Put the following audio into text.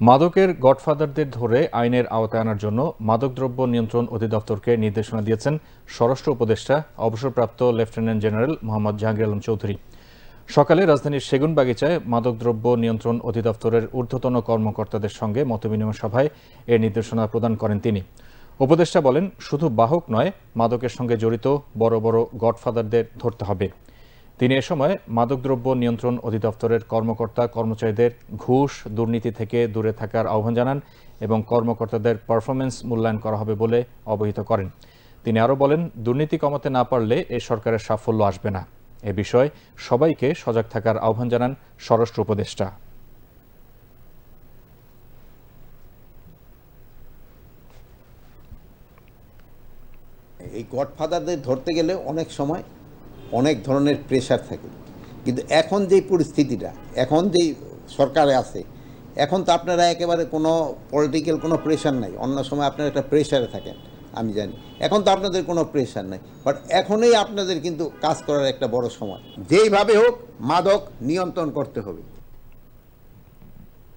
মাদকের গডফাদারদের ধরে আইনের আওতায় আনার জন্য মাদকদ্রব্য নিয়ন্ত্রণ অধিদপ্তরকে নির্দেশনা দিয়েছেন স্বরাষ্ট্র উপদেষ্টা, অবসরপ্রাপ্ত লেফটেন্যান্ট জেনারেল মোহাম্মদ জাহাঙ্গীর আলম চৌধুরী। সকালে রাজধানীর সেগুনবাগিচায় মাদকদ্রব্য নিয়ন্ত্রণ অধিদপ্তরের ঊর্ধ্বতন কর্মকর্তাদের সঙ্গে মতবিনিময় সভায় এ নির্দেশনা প্রদান করেন তিনি। উপদেষ্টা বলেন, শুধু বাহক নয়, মাদকের সঙ্গে জড়িত বড় বড় গডফাদারদের ধরতে হবে। তিনি এ সময় মাদকদ্রব্য নিয়ন্ত্রণ অধিদপ্তরের কর্মকর্তা, কর্মচারীদের ঘুষ, দুর্নীতি থেকে দূরে থাকার আহ্বান জানান এবং কর্মকর্তাদের পারফরমেন্স মূল্যায়ন করা হবে বলে অবহিত করেন। তিনি আরও বলেন, দুর্নীতি কমাতে না পারলে এ সরকারের সাফল্য আসবে না। এ বিষয়ে সবাইকে সজাগ থাকার আহ্বান জানান স্বরাষ্ট্র উপদেষ্টা। এই গডফাদারদের ধরতে গেলে অনেক সময় অনেক ধরনের প্রেশার থাকে। কিন্তু এখন যেই পরিস্থিতিটা, এখন যেই সরকারে আছে, এখন তো আপনারা একেবারে কোনো পলিটিক্যাল কোনো প্রেশার নাই। অন্য সময় আপনারা একটা প্রেশারে থাকেন, আমি জানি। এখন তো আপনাদের কোনো প্রেশার নাই। বাট এখনই আপনাদের কিন্তু কাজ করার একটা বড় সময়। যেইভাবে হোক, মাদক নিয়ন্ত্রণ করতে হবে।